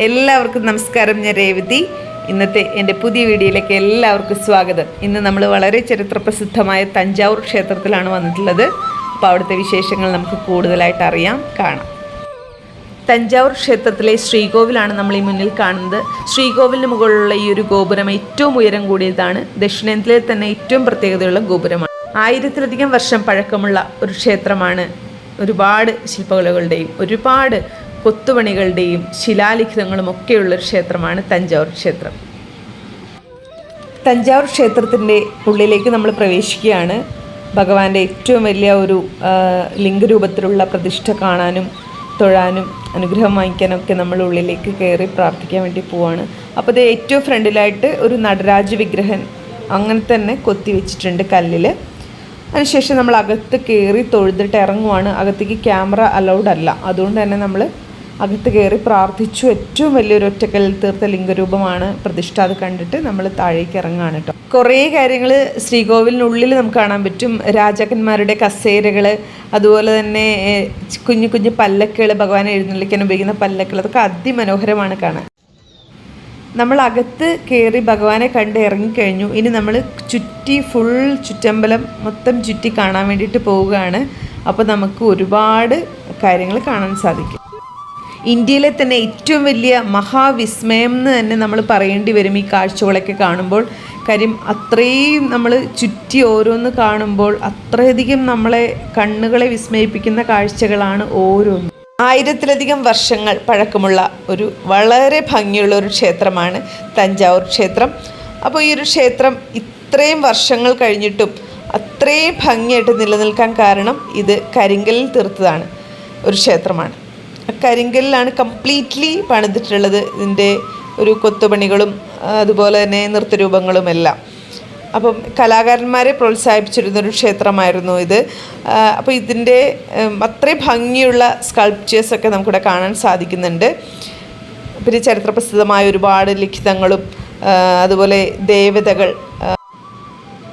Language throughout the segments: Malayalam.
എല്ലാവർക്കും നമസ്കാരം ഞാൻ രേവതി. ഇന്നത്തെ എന്റെ പുതിയ വീഡിയോയിലേക്ക് എല്ലാവർക്കും സ്വാഗതം. ഇന്ന് നമ്മൾ വളരെ ചരിത്രപ്രസിദ്ധമായ തഞ്ചാവൂർ ക്ഷേത്രത്തിലാണ് വന്നിട്ടുള്ളത്. അപ്പോൾ അവിടുത്തെ വിശേഷങ്ങൾ നമുക്ക് കൂടുതലായിട്ട് അറിയാം കാണാം. തഞ്ചാവൂർ ക്ഷേത്രത്തിലെ ശ്രീകോവിലാണ് നമ്മൾ ഈ മുന്നിൽ കാണുന്നത്. ശ്രീകോവിലിന് മുകളിലുള്ള ഈ ഒരു ഗോപുരം ഏറ്റവും ഉയരം കൂടിയതാണ്. ദക്ഷിണേന്ത്യയിലെ തന്നെ ഏറ്റവും പ്രത്യേകതയുള്ള ഗോപുരമാണ്. ആയിരത്തിലധികം വർഷം പഴക്കമുള്ള ഒരു ക്ഷേത്രമാണ് ഒരുപാട് ശില്പകലകളുടെയും ഒരുപാട് കൊത്തുപണികളുടെയും ശിലാലിഖിതങ്ങളും ഒക്കെയുള്ള ഒരു ക്ഷേത്രമാണ് തഞ്ചാവൂർ ക്ഷേത്രം. തഞ്ചാവൂർ ക്ഷേത്രത്തിന്റെ ഉള്ളിലേക്ക് നമ്മൾ പ്രവേശിക്കുകയാണ്. ഭഗവാന്റെ ഏറ്റവും വലിയ ഒരു ലിംഗ ലിംഗരൂപത്തിലുള്ള പ്രതിഷ്ഠ കാണാനും തൊഴാനും അനുഗ്രഹം വാങ്ങിക്കാനൊക്കെ നമ്മൾ ഉള്ളിലേക്ക് കയറി പ്രാർത്ഥിക്കാൻ വേണ്ടി പോവാണ്. അപ്പോൾ ഇത് ഏറ്റവും ഫ്രണ്ടിലായിട്ട് ഒരു നടരാജ വിഗ്രഹം അങ്ങനെ തന്നെ കൊത്തി വെച്ചിട്ടുണ്ട് കല്ലിൽ അതിനുശേഷം നമ്മൾ അകത്ത് കയറി തൊഴുതിട്ട് ഇറങ്ങുവാണ്. അകത്തേക്ക് ക്യാമറ അലൗഡ് അല്ല. അതുകൊണ്ട് തന്നെ നമ്മൾ അകത്ത് കയറി പ്രാർത്ഥിച്ചു. ഏറ്റവും വലിയൊരു ഒറ്റക്കൽ തീർത്ത ലിംഗരൂപമാണ് പ്രതിഷ്ഠ. അത് കണ്ടിട്ട് നമ്മൾ താഴേക്ക് ഇറങ്ങുകയാണ് കേട്ടോ കുറേ കാര്യങ്ങൾ ശ്രീകോവിലിനുള്ളിൽ നമുക്ക് കാണാൻ പറ്റും. രാജാക്കന്മാരുടെ കസേരകൾ അതുപോലെ തന്നെ കുഞ്ഞു കുഞ്ഞു പല്ലക്കുകൾ ഭഗവാനെ എഴുന്നള്ളിക്കാൻ ഉപയോഗിക്കുന്ന പല്ലക്കുകൾ അതൊക്കെ അതിമനോഹരമാണ് കാണാൻ. നമ്മൾ അകത്ത് കയറി ഭഗവാനെ കണ്ട് ഇറങ്ങിക്കഴിഞ്ഞു. ഇനി നമ്മൾ ചുറ്റി ഫുൾ ചുറ്റമ്പലം മൊത്തം ചുറ്റി കാണാൻ വേണ്ടിയിട്ട് പോവുകയാണ്. അപ്പോൾ നമുക്ക് ഒരുപാട് കാര്യങ്ങൾ കാണാൻ സാധിക്കും. ഇന്ത്യയിലെ തന്നെ ഏറ്റവും വലിയ മഹാവിസ്മയം എന്ന് തന്നെ നമ്മൾ പറയേണ്ടി വരും ഈ കാഴ്ചകളൊക്കെ കാണുമ്പോൾ. കാര്യം അത്രയും നമ്മൾ ചുറ്റി ഓരോന്ന് കാണുമ്പോൾ അത്രയധികം നമ്മളെ കണ്ണുകളെ വിസ്മയിപ്പിക്കുന്ന കാഴ്ചകളാണ് ഓരോന്ന്. ആയിരത്തിലധികം വർഷങ്ങൾ പഴക്കമുള്ള ഒരു വളരെ ഭംഗിയുള്ള ഒരു ക്ഷേത്രമാണ് തഞ്ചാവൂർ ക്ഷേത്രം. അപ്പോൾ ഈ ഒരു ക്ഷേത്രം ഇത്രയും വർഷങ്ങൾ കഴിഞ്ഞിട്ടും അത്രയും ഭംഗിയായിട്ട് നിലനിൽക്കാൻ കാരണം ഇത് കരിങ്കലിൽ തീർത്തതാണ് ഒരു ക്ഷേത്രമാണ്. കരിങ്കല്ലിലാണ് കംപ്ലീറ്റ്ലി പണിതിട്ടുള്ളത് ഇതിന്റെ ഒരു കൊത്തുപണികളും അതുപോലെ തന്നെ നൃത്തരൂപങ്ങളും എല്ലാം അപ്പം കലാകാരന്മാരെ പ്രോത്സാഹിപ്പിച്ചിരുന്ന ഒരു ക്ഷേത്രമായിരുന്നു ഇത്. അപ്പോൾ ഇതിന്റെ അത്രയും ഭംഗിയുള്ള സ്കൾപ്ചേഴ്സൊക്കെ നമുക്കിവിടെ കാണാൻ സാധിക്കുന്നുണ്ട്. പിന്നെ ചരിത്രപ്രസിദ്ധമായ ഒരുപാട് ലിഖിതങ്ങളും അതുപോലെ ദേവതകൾ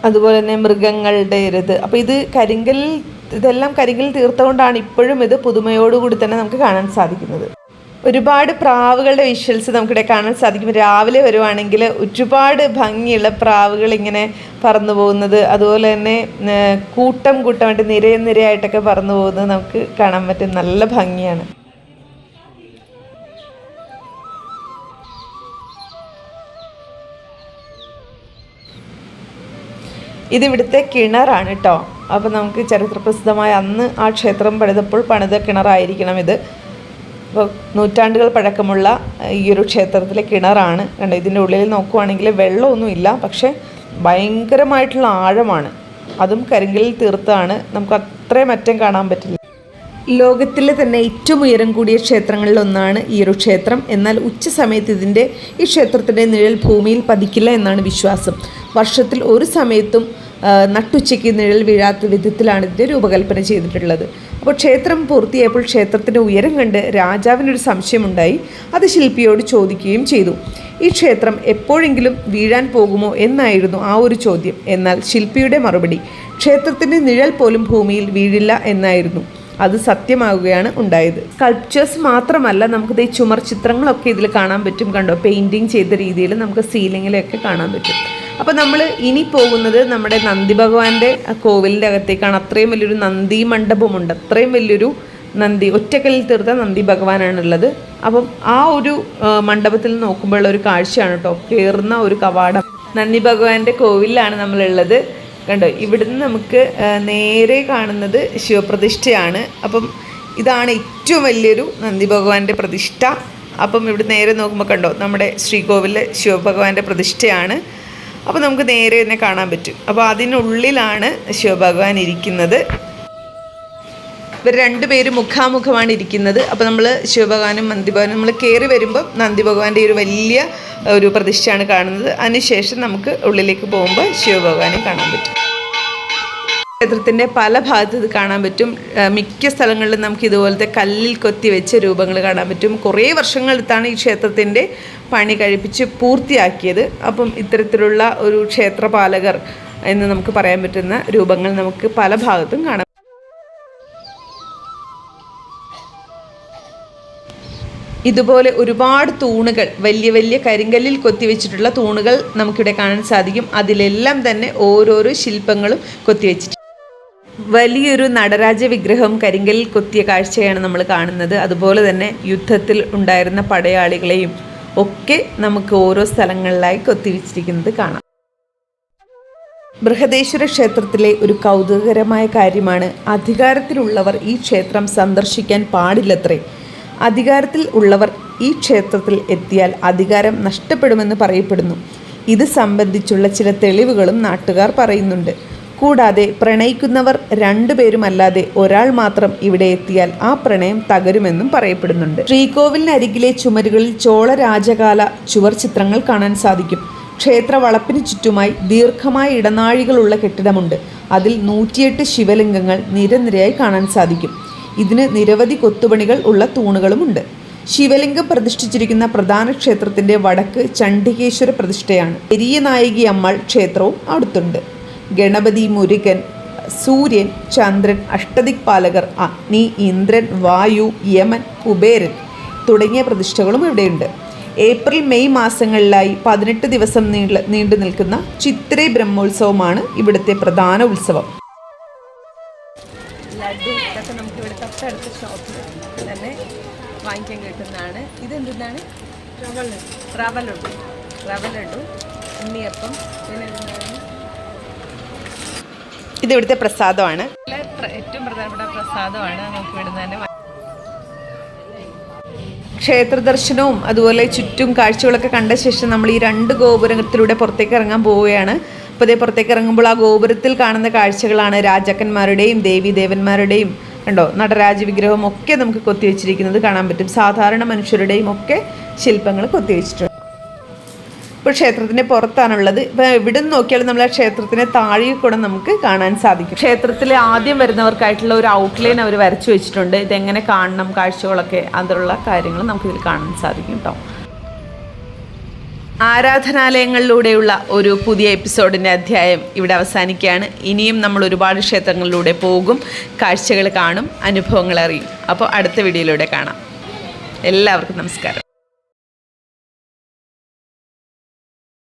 അതുപോലെ തന്നെ മൃഗങ്ങളുടെ ഇരുത് അപ്പോൾ ഇത് കരിങ്കൽ ഇതെല്ലാം കരിങ്കൽ തീർത്തുകൊണ്ടാണ് ഇപ്പോഴും ഇത് പുതുമയോടുകൂടി തന്നെ നമുക്ക് കാണാൻ സാധിക്കുന്നത്. ഒരുപാട് പ്രാവുകളുടെ വിഷ്വൽസ് നമുക്കിവിടെ കാണാൻ സാധിക്കും. രാവിലെ വരുവാണെങ്കിൽ ഒരുപാട് ഭംഗിയുള്ള പ്രാവുകൾ ഇങ്ങനെ പറന്നു പോകുന്നത്. അതുപോലെ തന്നെ കൂട്ടം കൂട്ടമായിട്ട് നിരയെ നിരയായിട്ടൊക്കെ പറന്നു പോകുന്നത് നമുക്ക് കാണാൻ പറ്റും. നല്ല ഭംഗിയാണ്. ഇതിവിടുത്തെ കിണറാണ് കേട്ടോ അപ്പോൾ നമുക്ക് ചരിത്രപ്രസിദ്ധമായ അന്ന് ആ ക്ഷേത്രം പണിതപ്പോൾ പണിത കിണറായിരിക്കണം ഇത് അപ്പോൾ നൂറ്റാണ്ടുകൾ പഴക്കമുള്ള ഈ ഒരു ക്ഷേത്രത്തിലെ കിണറാണ്. കണ്ടോ ഇതിന്റെ ഉള്ളിൽ നോക്കുവാണെങ്കിൽ വെള്ളമൊന്നുമില്ല പക്ഷേ ഭയങ്കരമായിട്ടുള്ള ആഴമാണ്. അതും കരിങ്കലിൽ തീർത്താണ്. നമുക്ക് അത്രയും അറ്റം കാണാൻ പറ്റില്ല. ലോകത്തിലെ തന്നെ ഏറ്റവും ഉയരം കൂടിയ ക്ഷേത്രങ്ങളിൽ ഒന്നാണ് ഈ ഒരു ക്ഷേത്രം. എന്നാൽ ഉച്ച സമയത്ത് ഇതിന്റെ ഈ ക്ഷേത്രത്തിന്റെ നിഴൽ ഭൂമിയിൽ പതിക്കില്ല എന്നാണ് വിശ്വാസം. വർഷത്തിൽ ഒരു സമയത്തും നട്ടുച്ചയ്ക്ക് നിഴൽ വീഴാത്ത വിധത്തിലാണ് ഇതിന്റെ രൂപകൽപ്പന ചെയ്തിട്ടുള്ളത്. അപ്പോൾ ക്ഷേത്രം പൂർത്തിയായപ്പോൾ ക്ഷേത്രത്തിന്റെ ഉയരം കണ്ട് രാജാവിനൊരു സംശയമുണ്ടായി. അത് ശില്പിയോട് ചോദിക്കുകയും ചെയ്തു. ഈ ക്ഷേത്രം എപ്പോഴെങ്കിലും വീഴാൻ പോകുമോ എന്നായിരുന്നു ആ ഒരു ചോദ്യം. എന്നാൽ ശില്പിയുടെ മറുപടി ക്ഷേത്രത്തിന്റെ നിഴൽ പോലും ഭൂമിയിൽ വീഴില്ല എന്നായിരുന്നു. അത് സത്യമാവുകയാണ് ഉണ്ടായത്. സ്കൾപ്ചേഴ്സ് മാത്രമല്ല നമുക്ക് ഈ ചുമർ ചിത്രങ്ങളൊക്കെ ഇതിൽ കാണാൻ പറ്റും കണ്ടോ? പെയിന്റിങ് ചെയ്ത രീതിയിൽ നമുക്ക് സീലിങ്ങിലൊക്കെ കാണാൻ പറ്റും. അപ്പോൾ നമ്മൾ ഇനി പോകുന്നത് നമ്മുടെ നന്ദി ഭഗവാന്റെ കോവിലിന്റെ അകത്തേക്കാണ്. അത്രയും വലിയൊരു നന്ദി മണ്ഡപമുണ്ട്. അത്രയും വലിയൊരു നന്ദി. ഒറ്റക്കല്ലിൽ തീർത്ത നന്ദി ഭഗവാനാണുള്ളത്. അപ്പം ആ ഒരു മണ്ഡപത്തിൽ നോക്കുമ്പോഴുള്ള ഒരു കാഴ്ചയാണ് കേട്ടോ. കയറുന്ന ഒരു കവാടം. നന്ദി ഭഗവാന്റെ കോവിലാണ് നമ്മളുള്ളത്. കണ്ടോ ഇവിടുന്ന് നമുക്ക് നേരെ കാണുന്നത് ശിവപ്രതിഷ്ഠയാണ്. അപ്പം ഇതാണ് ഏറ്റവും വലിയൊരു നന്ദി ഭഗവാന്റെ പ്രതിഷ്ഠ. അപ്പം ഇവിടെ നേരെ നോക്കുമ്പോൾ കണ്ടോ നമ്മുടെ ശ്രീകോവിലെ ശിവഭഗവാന്റെ പ്രതിഷ്ഠയാണ്. അപ്പം നമുക്ക് നേരെ തന്നെ കാണാൻ പറ്റും. അപ്പോൾ അതിനുള്ളിലാണ് ശിവഭഗവാൻ ഇരിക്കുന്നത്. ഇവർ രണ്ടുപേരും മുഖാമുഖമാണ് ഇരിക്കുന്നത്. അപ്പോൾ നമ്മൾ ശിവഭഗവാനും നന്ദിഭഗവാനും നമ്മൾ കയറി വരുമ്പോൾ നന്ദി ഭഗവാന്റെ ഒരു വലിയ ഒരു പ്രതിഷ്ഠയാണ് കാണുന്നത്. അതിനുശേഷം നമുക്ക് ഉള്ളിലേക്ക് പോകുമ്പോൾ ശിവഭഗവാനെ കാണാൻ പറ്റും. ക്ഷേത്രത്തിന്റെ പല ഭാഗത്ത് ഇത് കാണാൻ പറ്റും. മിക്ക സ്ഥലങ്ങളിലും നമുക്ക് ഇതുപോലത്തെ കല്ലിൽ കൊത്തി വെച്ച രൂപങ്ങൾ കാണാൻ പറ്റും. കുറേ വർഷങ്ങളെടുത്താണ് ഈ ക്ഷേത്രത്തിന്റെ പണി കഴിപ്പിച്ച് പൂർത്തിയാക്കിയത്. അപ്പം ഇത്തരത്തിലുള്ള ഒരു ക്ഷേത്രപാലകർ എന്ന് നമുക്ക് പറയാൻ പറ്റുന്ന രൂപങ്ങൾ നമുക്ക് പല ഭാഗത്തും കാണാം ഇതുപോലെ ഒരുപാട് തൂണുകൾ വലിയ വലിയ കരിങ്കല്ലിൽ കൊത്തിവെച്ചിട്ടുള്ള തൂണുകൾ നമുക്കിവിടെ കാണാൻ സാധിക്കും. അതിലെല്ലാം തന്നെ ഓരോരോ ശില്പങ്ങളും കൊത്തിവെച്ചിട്ടുണ്ട് വലിയൊരു നടരാജ വിഗ്രഹം കരിങ്കല്ലിൽ കൊത്തിയ കാഴ്ചയാണ് നമ്മൾ കാണുന്നത്. അതുപോലെ തന്നെ യുദ്ധത്തിൽ ഉണ്ടായിരുന്ന പടയാളികളെയും ഒക്കെ നമുക്ക് ഓരോ സ്ഥലങ്ങളിലായി കൊത്തിവെച്ചിരിക്കുന്നത് കാണാം. ബൃഹദേശ്വര ക്ഷേത്രത്തിലെ ഒരു കൗതുകകരമായ കാര്യമാണ് അധികാരത്തിലുള്ളവർ ഈ ക്ഷേത്രം സന്ദർശിക്കാൻ പാടില്ലത്രേ. അധികാരത്തിൽ ഉള്ളവർ ഈ ക്ഷേത്രത്തിൽ എത്തിയാൽ അധികാരം നഷ്ടപ്പെടുമെന്ന് പറയപ്പെടുന്നു. ഇത് സംബന്ധിച്ചുള്ള ചില തെളിവുകളും നാട്ടുകാർ പറയുന്നുണ്ട്. കൂടാതെ പ്രണയിക്കുന്നവർ രണ്ടുപേരുമല്ലാതെ ഒരാൾ മാത്രം ഇവിടെ എത്തിയാൽ ആ പ്രണയം തകരുമെന്നും പറയപ്പെടുന്നുണ്ട്. ശ്രീകോവിലിനരികിലെ ചുമരുകളിൽ ചോള രാജകാല ചുവർ ചിത്രങ്ങൾ കാണാൻ സാധിക്കും. ക്ഷേത്ര വളപ്പിന് ചുറ്റുമായി ദീർഘമായ ഇടനാഴികളുള്ള കെട്ടിടമുണ്ട്. അതിൽ നൂറ്റിയെട്ട് ശിവലിംഗങ്ങൾ നിരനിരയായി കാണാൻ സാധിക്കും. ഇതിന് നിരവധി കൊത്തുപണികൾ ഉള്ള തൂണുകളുമുണ്ട്. ശിവലിംഗം പ്രതിഷ്ഠിച്ചിരിക്കുന്ന പ്രധാന ക്ഷേത്രത്തിന്റെ വടക്ക് ചണ്ഡികേശ്വര പ്രതിഷ്ഠയാണ്. പെരിയ നായകി അമ്മൾ ക്ഷേത്രവും അടുത്തുണ്ട് ഗണപതി മുരുകൻ സൂര്യൻ ചന്ദ്രൻ അഷ്ടദിക്പാലകർ അഗ്നി ഇന്ദ്രൻ വായു യമൻ കുബേരൻ തുടങ്ങിയ പ്രതിഷ്ഠകളും ഇവിടെയുണ്ട്. ഏപ്രിൽ മെയ് മാസങ്ങളിലായി പതിനെട്ട് ദിവസം നീണ്ട നിൽക്കുന്ന ചിത്രേ ബ്രഹ്മോത്സവമാണ് ഇവിടുത്തെ പ്രധാന ഉത്സവം. ലഡു ഇതൊക്കെ നമുക്ക് ഇവിടെ തൊട്ടടുത്ത ഷോപ്പിൽ തന്നെ വാങ്ങിക്കാൻ കിട്ടുന്നതാണ്. ഇത് എന്താണ് റവ ലഡു. റവ ലഡു ഉണ്ണിയപ്പം പിന്നെ ഇത് ഇവിടുത്തെ പ്രസാദമാണ്. ഏറ്റവും പ്രധാനപ്പെട്ട പ്രസാദമാണ് നമുക്ക് ഇവിടുന്ന് തന്നെ ക്ഷേത്ര ദർശനവും അതുപോലെ ചുറ്റും കാഴ്ചകളൊക്കെ കണ്ട ശേഷം നമ്മൾ ഈ രണ്ട് ഗോപുരത്തിലൂടെ പുറത്തേക്ക് ഇറങ്ങാൻ പോവുകയാണ്. ഇതേ പുറത്തേക്ക് ഇറങ്ങുമ്പോൾ ആ ഗോപുരത്തിൽ കാണുന്ന കാഴ്ചകളാണ് രാജാക്കന്മാരുടെയും ദേവി ദേവന്മാരുടെയും. കണ്ടോ? നടരാജ വിഗ്രഹം ഒക്കെ നമുക്ക് കൊത്തിവെച്ചിരിക്കുന്നത് കാണാൻ പറ്റും. സാധാരണ മനുഷ്യരുടെയും ഒക്കെ ശില്പങ്ങൾ കൊത്തിവെച്ചിട്ടുണ്ട് ഇപ്പോൾ ക്ഷേത്രത്തിന്റെ പുറത്താണുള്ളത്. ഇപ്പോൾ എവിടെ നിന്ന് നോക്കിയാലും നമ്മൾ ആ ക്ഷേത്രത്തിന്റെ താഴെ കൂടെ നമുക്ക് കാണാൻ സാധിക്കും. ക്ഷേത്രത്തിൽ ആദ്യം വരുന്നവർക്കായിട്ടുള്ള ഒരു ഔട്ട്ലൈൻ അവർ വരച്ചു വെച്ചിട്ടുണ്ട്. ഇതെങ്ങനെ കാണണം കാഴ്ചകളൊക്കെ അതിലുള്ള കാര്യങ്ങൾ നമുക്കിതിൽ കാണാൻ സാധിക്കും കേട്ടോ. ആരാധനാലയങ്ങളിലൂടെയുള്ള ഒരു പുതിയ എപ്പിസോഡിന്റെ അധ്യായം ഇവിടെ അവസാനിക്കുകയാണ്. ഇനിയും നമ്മൾ ഒരുപാട് ക്ഷേത്രങ്ങളിലൂടെ പോകും കാഴ്ചകൾ കാണും അനുഭവങ്ങൾ അറിയും. അപ്പോൾ അടുത്ത വീഡിയോയിലൂടെ കാണാം. എല്ലാവർക്കും നമസ്കാരം.